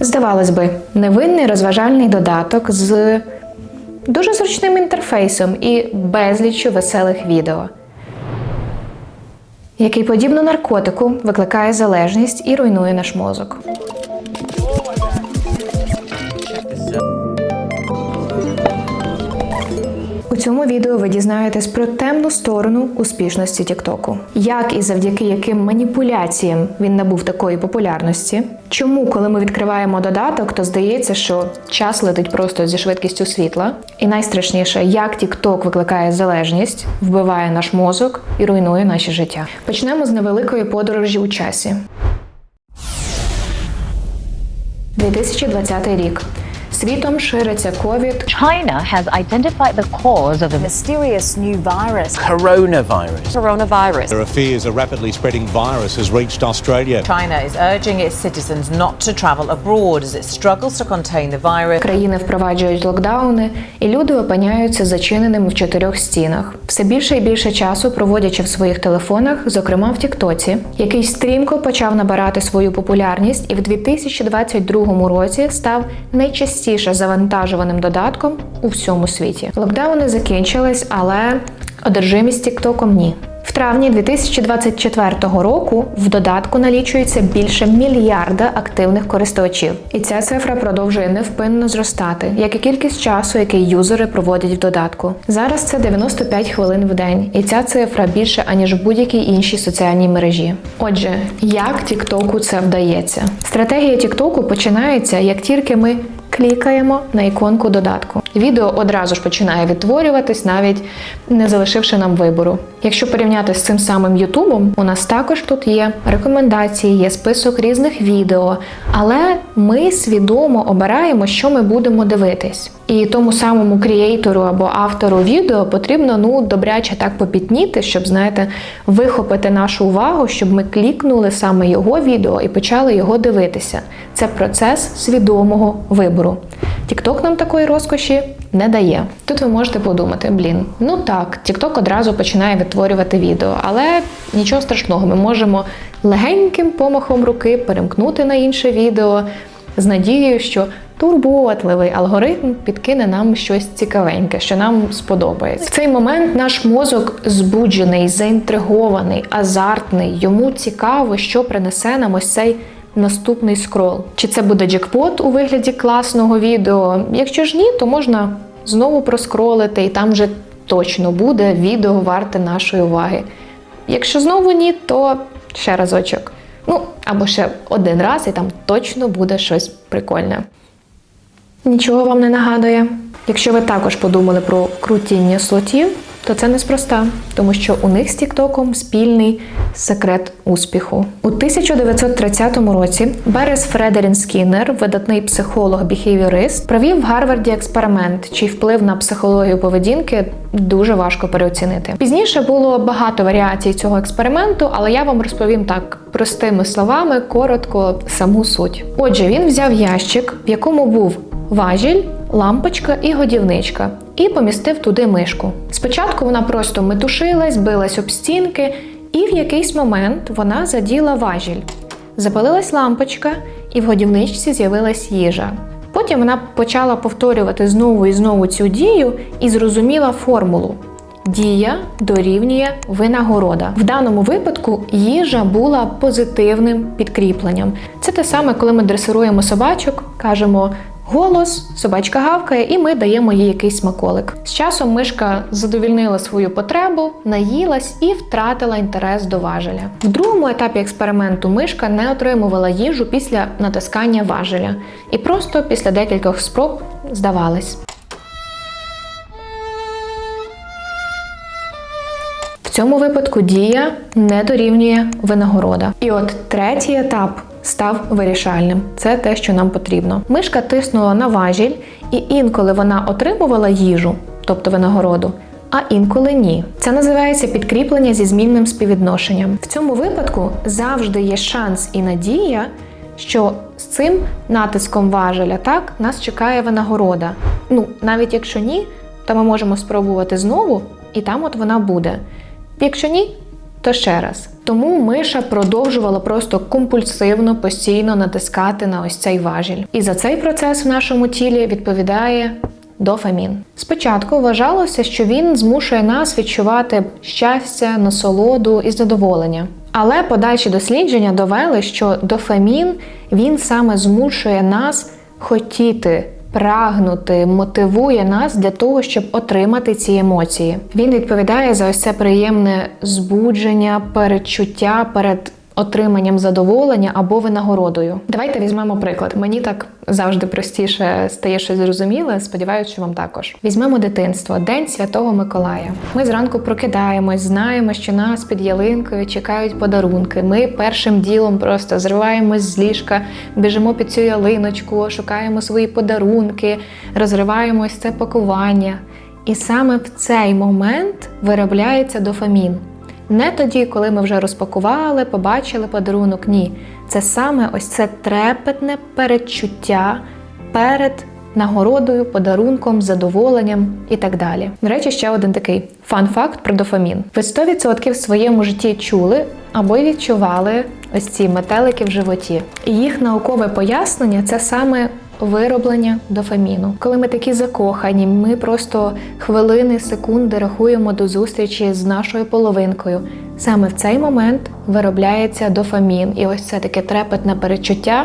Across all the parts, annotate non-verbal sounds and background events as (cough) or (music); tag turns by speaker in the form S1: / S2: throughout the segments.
S1: Здавалось би, невинний розважальний додаток з дуже зручним інтерфейсом і безліччю веселих відео, який, подібно наркотику, викликає залежність і руйнує наш мозок. У цьому відео ви дізнаєтесь про темну сторону успішності Тіктоку, як і завдяки яким маніпуляціям він набув такої популярності. Чому, коли ми відкриваємо додаток, то здається, що час летить просто зі швидкістю світла. І найстрашніше, як TikTok викликає залежність, вбиває наш мозок і руйнує наше життя. Почнемо з невеликої подорожі у часі. 2020 рік. Світом шириться ковід,
S2: China has identified the cause of the
S3: mysterious new virus.
S4: coronavirus.
S3: Coronavirus.
S5: There are fears a rapidly spreading virus has reached Australia.
S6: China is urging its citizens not to travel abroad as it struggles to contain the virus.
S1: країни впроваджують локдауни, і люди опиняються зачиненими в чотирьох стінах. Все більше і більше часу проводячи в своїх телефонах, зокрема в Тіктоці, який стрімко почав набирати свою популярність і в 2022 році став найчастіше завантажуваним додатком у всьому світі. Локдауни закінчились, але одержимість Тіктоком ні. В травні 2024 року в додатку налічується більше мільярда активних користувачів, і ця цифра продовжує невпинно зростати, як і кількість часу, який юзери проводять в додатку. Зараз це 95 хвилин в день, і ця цифра більше аніж в будь-якій іншій соціальній мережі. Отже, як Тіктоку це вдається? Стратегія Тіктоку починається, як тільки ми клікаємо на іконку додатку. Відео одразу ж починає відтворюватись, навіть не залишивши нам вибору. Якщо порівняти з цим самим Ютубом, у нас також тут є рекомендації, є список різних відео, але ми свідомо обираємо, що ми будемо дивитись. І тому самому крієйтору або автору відео потрібно ну добряче так попітніти, щоб знаєте, вихопити нашу увагу, щоб ми клікнули саме його відео і почали його дивитися. Це процес свідомого вибору. TikTok нам такої розкоші не дає. Тут ви можете подумати: блін, ну так, TikTok одразу починає відтворювати відео, але нічого страшного, ми можемо легеньким помахом руки перемкнути на інше відео з надією, що турботливий алгоритм підкине нам щось цікавеньке, що нам сподобається. В цей момент наш мозок збуджений, заінтригований, азартний. Йому цікаво, що принесе нам ось цей наступний скрол. Чи це буде джекпот у вигляді класного відео? Якщо ж ні, то можна знову проскролити, і там вже точно буде відео варте нашої уваги. Якщо знову ні, то ще разочок. Ну, або ще один раз, і там точно буде щось прикольне. Нічого вам не нагадує. Якщо ви також подумали про крутіння слотів, то це неспроста, тому що у них з Тіктоком спільний секрет успіху. У 1930 році Берес Фредерін Скіннер, видатний психолог-біхевіорист, провів в Гарварді експеримент, чий вплив на психологію поведінки дуже важко переоцінити. Пізніше було багато варіацій цього експерименту, але я вам розповім так простими словами, коротко саму суть. Отже, він взяв ящик, в якому був важіль, лампочка і годівничка, і помістив туди мишку. Спочатку вона просто метушилась, билась об стінки, і в якийсь момент вона заділа важіль. Запалилась лампочка, і в годівничці з'явилась їжа. Потім вона почала повторювати знову і знову цю дію і зрозуміла формулу. Дія дорівнює винагорода. В даному випадку їжа була позитивним підкріпленням. Це те саме, коли ми дресируємо собачок, кажемо голос, собачка гавкає, і ми даємо їй якийсь смаколик. З часом мишка задовільнила свою потребу, наїлась і втратила інтерес до важеля. В другому етапі експерименту мишка не отримувала їжу після натискання важеля і просто після декількох спроб здавалась. В цьому випадку дія не дорівнює винагорода. І от третій етап став вирішальним. Це те, що нам потрібно. Мишка тиснула на важіль, і інколи вона отримувала їжу, тобто винагороду. А інколи ні. Це називається підкріплення зі змінним співвідношенням. В цьому випадку завжди є шанс і надія, що з цим натиском важеля так нас чекає винагорода. Ну, навіть якщо ні, то ми можемо спробувати знову, і там от вона буде. Якщо ні, то ще раз. Тому миша продовжувала просто компульсивно постійно натискати на ось цей важіль. І за цей процес в нашому тілі відповідає дофамін. Спочатку вважалося, що він змушує нас відчувати щастя, насолоду і задоволення. Але подальші дослідження довели, що дофамін він саме змушує нас хотіти, прагнути, мотивує нас для того, щоб отримати ці емоції. Він відповідає за ось це приємне збудження, передчуття перед отриманням задоволення або винагородою. Давайте візьмемо приклад. Мені так завжди простіше стає щось зрозуміле. Сподіваюся, що вам також. Візьмемо дитинство, День Святого Миколая. Ми зранку прокидаємось, знаємо, що нас під ялинкою чекають подарунки. Ми першим ділом просто зриваємось з ліжка, біжимо під цю ялиночку, шукаємо свої подарунки, розриваємось це пакування. І саме в цей момент виробляється дофамін. Не тоді, коли ми вже розпакували, побачили подарунок. Ні. Це саме ось це трепетне передчуття перед нагородою, подарунком, задоволенням і так далі. До речі, ще один такий фан-факт про дофамін. Ви 100% в своєму житті чули або й відчували ось ці метелики в животі. І їх наукове пояснення це саме вироблення дофаміну. Коли ми такі закохані, ми просто хвилини, секунди рахуємо до зустрічі з нашою половинкою. Саме в цей момент виробляється дофамін, і ось це таке трепетне перечуття.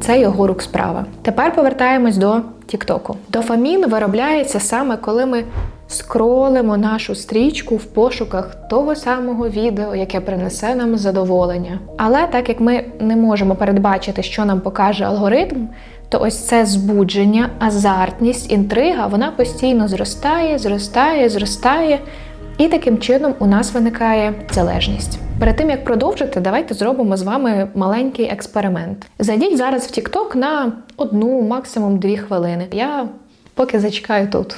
S1: Це його рук справа. Тепер повертаємось до Тіктоку. Дофамін виробляється саме коли ми скролимо нашу стрічку в пошуках того самого відео, яке принесе нам задоволення. Але так як ми не можемо передбачити, що нам покаже алгоритм, то ось це збудження, азартність, інтрига, вона постійно зростає, зростає, зростає. І таким чином у нас виникає залежність. Перед тим як продовжити, давайте зробимо з вами маленький експеримент. Зайдіть зараз в TikTok на одну, максимум дві хвилини. Я поки зачекаю тут.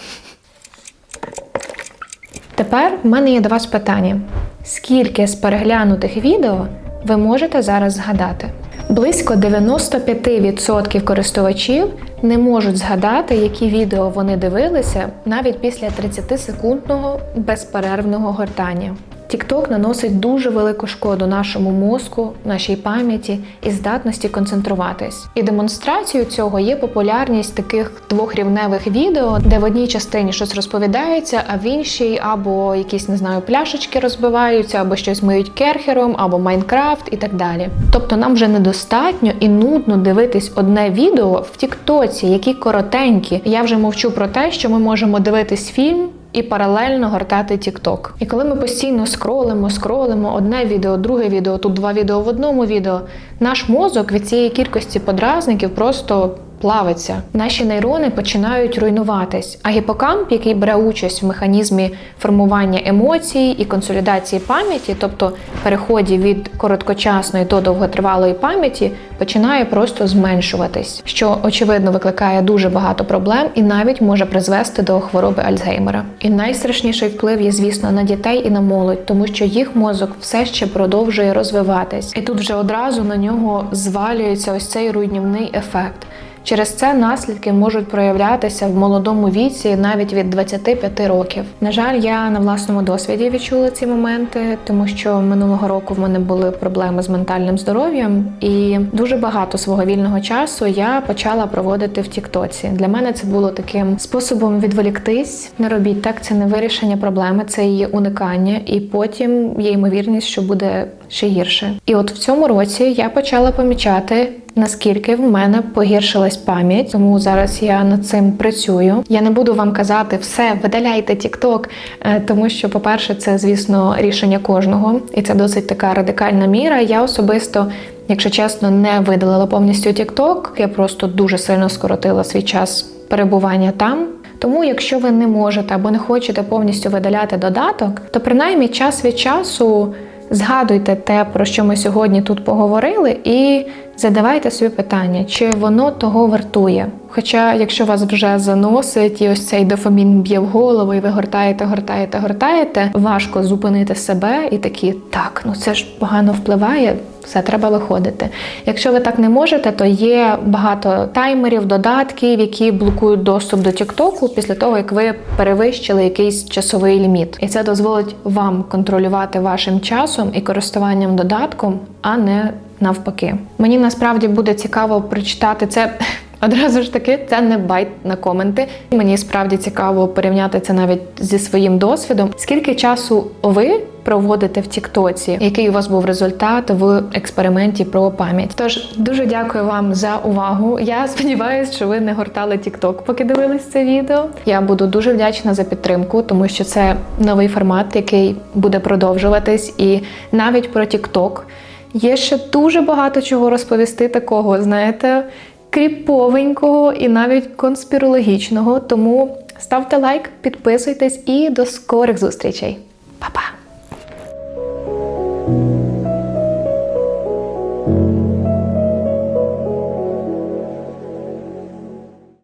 S1: Тепер в мене є до вас питання: скільки з переглянутих відео ви можете зараз згадати? Близько 95% користувачів не можуть згадати, які відео вони дивилися навіть після 30-секундного безперервного гортання. TikTok наносить дуже велику шкоду нашому мозку, нашій пам'яті і здатності концентруватись. І демонстрацією цього є популярність таких двохрівневих відео, де в одній частині щось розповідається, а в іншій або якісь не знаю пляшечки розбиваються, або щось миють керхером, або Майнкрафт і так далі. Тобто нам вже недостатньо і нудно дивитись одне відео в Тіктоці, які коротенькі. Я вже мовчу про те, що ми можемо дивитись фільм і паралельно гортати TikTok. І коли ми постійно скролимо, скролимо одне відео, друге відео, тут два відео в одному відео, наш мозок від цієї кількості подразників просто плавиться. Наші нейрони починають руйнуватись, а гіпокамп, який бере участь в механізмі формування емоцій і консолідації пам'яті, тобто переході від короткочасної до довготривалої пам'яті, починає просто зменшуватись, що очевидно викликає дуже багато проблем і навіть може призвести до хвороби Альцгеймера. І найстрашніший вплив є, звісно, на дітей і на молодь, тому що їх мозок все ще продовжує розвиватись, і тут вже одразу на нього звалюється ось цей руйнівний ефект. Через це наслідки можуть проявлятися в молодому віці навіть від 25 років. На жаль, я на власному досвіді відчула ці моменти, тому що минулого року в мене були проблеми з ментальним здоров'ям, і дуже багато свого вільного часу я почала проводити в Тіктоці. Для мене це було таким способом відволіктись. Не робіть так, це не вирішення проблеми, це її уникання, і потім є ймовірність, що буде ще гірше. І от в цьому році я почала помічати. Наскільки в мене погіршилась пам'ять, тому зараз я над цим працюю. Я не буду вам казати все, видаляйте TikTok, е, тому що, по-перше, це звісно рішення кожного, і це досить така радикальна міра. Я особисто, якщо чесно, не видалила повністю TikTok, Я просто дуже сильно скоротила свій час перебування там. Тому, якщо ви не можете або не хочете повністю видаляти додаток, то принаймні час від часу. Згадуйте те, про що ми сьогодні тут поговорили, і Задавайте собі питання, чи воно того вартує. Хоча, якщо вас вже заносить і ось цей дофамін б'є в голову, і ви гортаєте, гортаєте, гортаєте, важко зупинити себе і такі, так, ну це ж погано впливає, все треба виходити. Якщо ви так не можете, то є багато таймерів, додатків, які блокують доступ до Тіктоку після того, як ви перевищили якийсь часовий ліміт. І це дозволить вам контролювати вашим часом і користуванням додатком, а не навпаки. Мені насправді буде цікаво прочитати це. (laughs) Одразу ж таки, це не байт на коменти. Мені справді цікаво порівняти це навіть зі своїм досвідом. Скільки часу ви проводите в Тіктоці? Який у вас був результат в експерименті про пам'ять? Тож дуже дякую вам за увагу. Я (laughs) сподіваюся, що ви не гортали Тікток, поки дивились це відео. Я буду дуже вдячна за підтримку, тому що це новий формат, який буде продовжуватись, і навіть про Тікток. Є ще дуже багато чого розповісти такого, знаєте, кріповенького і навіть конспірологічного. Тому ставте лайк, підписуйтесь і до скорих зустрічей!